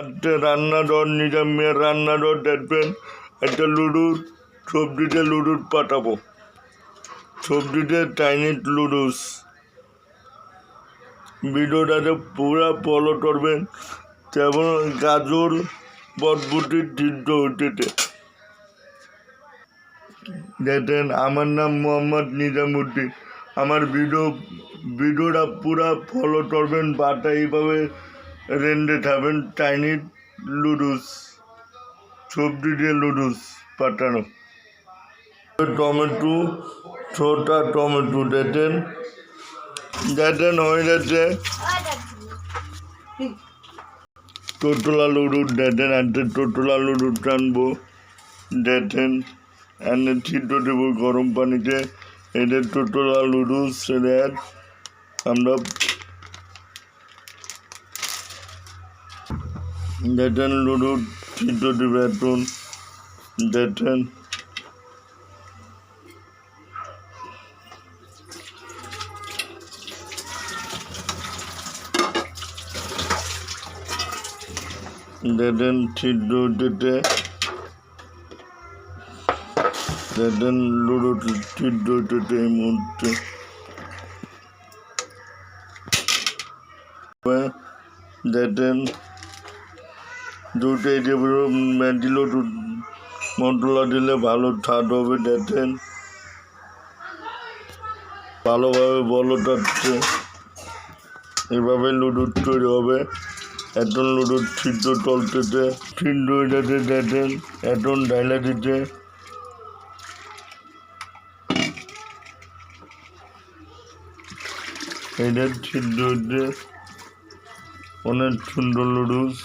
একটা রান্নাঘর নিজামের রান্নাঘর দেখবেন একটা লুডুর সবজিতে লুডুর পাঠাবো। সবজিতে চাইনিজ লুডুস। ভিডিওটাতে পুরো ফলো করবেন। যেমন গাজর বটবুটির সিদ্ধ হইতেছে। দেখেন, আমার নাম মোহাম্মদ নিজামুদ্দিন। আমার ভিডিও, ভিডিওটা পুরা ফলো করবেন। বাটা এইভাবে খাবেন চাইনিজ লুডুস সবজি দিয়ে লুডুস পাঠানো। টমেটো, ছোটা টমেটো দেখেন দেখেন হয়ে যাচ্ছে টোটোলা লুডুর দেখেন একটা টোটোলা লুডুর টানবো দেখেন এনে ছিদ্র দেবো গরম পানিতে। এদের টোটোলা লুডুস, এদের আমরা লুডুর ছিদ্র দেবে এখন দেখেন দেখেন ছিদ্র দিতে দেখেন লুডো ছিদ্র দিতে এই মুহূর্তে দেখেন দুটোই দেব দিল মশলা দিলে ভালো স্বাদ হবে, দেখেন। ভালোভাবে বলো যাচ্ছে এভাবে লুডুর তৈরি হবে। এখন লুডুর ছিদ্র চলতেছে। ছিদ্র যাতে দেখেন এখন ডাইলা দিতে এদের ছিদ্র অনেক সুন্দর লুডুস।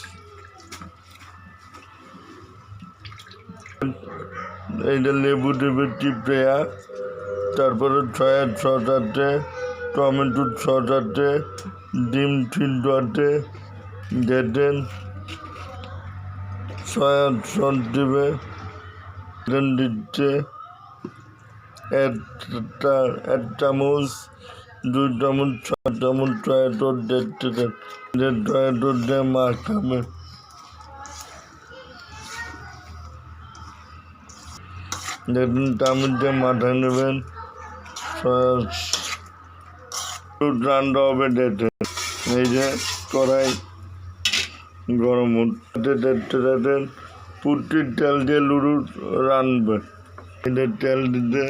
এইটা লেবু দেবে টিপড়েয়া তারপরে ছয়া সস আছে টমেটোর ছ চারটে ডিম ছিদ্র আছে দেখেন সয়া সস দেবে, দেন দিচ্ছে। একটা এক চামচ, দুই চামচ, ছয় চামচ দেন যে ছয়া সস দিয়ে মাছ খাবে। দেখুন তার মধ্যে মাথায় নেবেন। রান্না হবে দেখে এই যে কড়াই গরম হতে দেখতে দেখেন পুটির তেল দিয়ে লুডু রানবে এদের তেল দিতে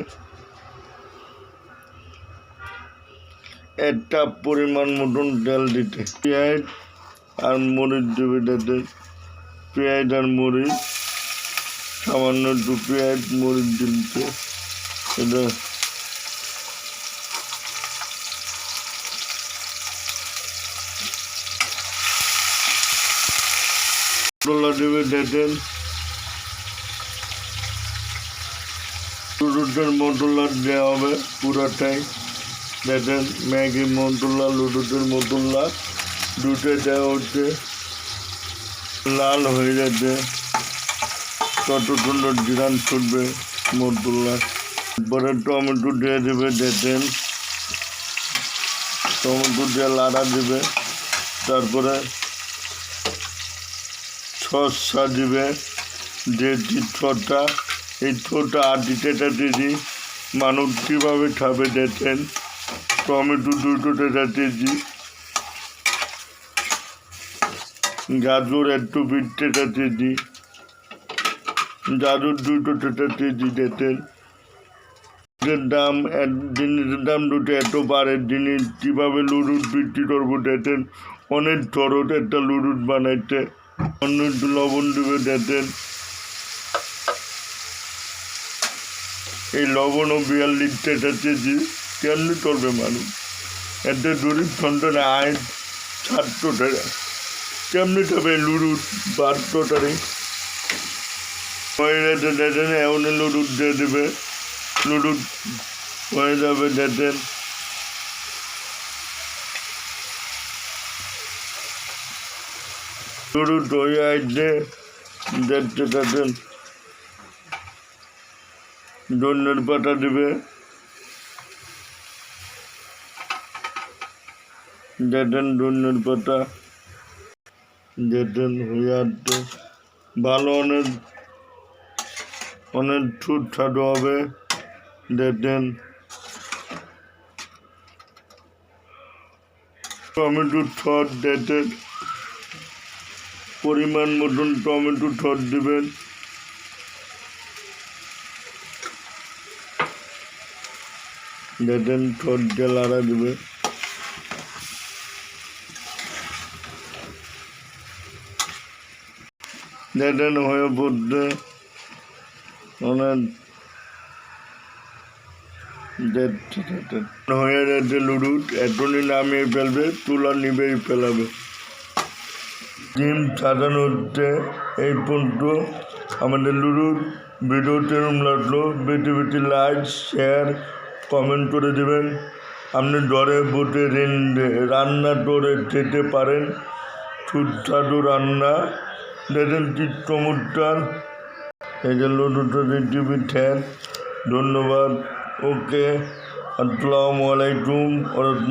একটা পরিমাণ মতন তেল দিতে। পেঁয়াজ আর মরিচ দেবে দিতে পেঁয়াজ আর মরিচ সামান্য একটু পেঁয়াজ মরিচ দিতে। এটা দেবে দেখেন হবে পুরোটাই। দেখেন ম্যাগি মশলা লুডুদের মশলা দুটো দেওয়া হচ্ছে। লাল হয়ে যাচ্ছে সুন্দর জিরান ছুটবে মশলা পরে টমেটো দিয়ে দেবে দেখেন টমেটো দিয়ে লাড়া দেবে তারপরে সসা দিবে যে ছোটা এই ছোটা আটিটা দিদি মানুষ কীভাবে খাবে দেখেন টমেটো দুটো দিয়েছি গাজর একটু বিটটা দিয়েছি গাজর দুটো টেটা দিয়েছি দেখেন এর দাম জিনিসের দাম দুটো এত বাড়ে জিনিস কীভাবে লুডুট বিক্রি করব দেখেন অনেক খরচ একটা লুডুট বানাইতে। অন্য একটু লবণ দেবে দেখেন এই লবণ ও বিয়াল্লিশ টাকা কেজি। কেমনি করবে মানুষ? এতে গরিব সন্তানে আয় টাকা কেমনি খাবে লুডুট বারশো হয়ে দেখেন এমন দিয়ে দেবে। হয়ে যাবে দেখেন হয়ে আসছে পাতা দেবে। দেখেন ধন্যের পাতা। যেতেন হইয়াতে ভালো অনেক অনেক ছুট ছাট হবে যেতেন টমেটো ছট যেতেন পরিমাণ মতন টমেটো ছট দিবেন। যেতেন ছট দিয়ে লাড়া দিবে। যেতেন হয়ে পড়তে যেতে হয়ে যেতে লুডুট এখনই নামিয়ে ফেলবে, তুলা নিবেই ফেলাবে। ডিম সাজানো হচ্ছে, এই পর্যন্ত আমাদের লুডুর ভিডিও কেরম লাগল। বেটি বেটি লাইক শেয়ার কমেন্ট করে দেবেন। আপনি ঘরে বসে রেন- রান্না করে খেতে পারেন। সুস্বাদু রান্না। দেখেন কি এই যে লুডুটো টিভি ঠ্যান ধন্যবাদ ওকে আসসালামু আলাইকুম ওরহমতুল্লাহ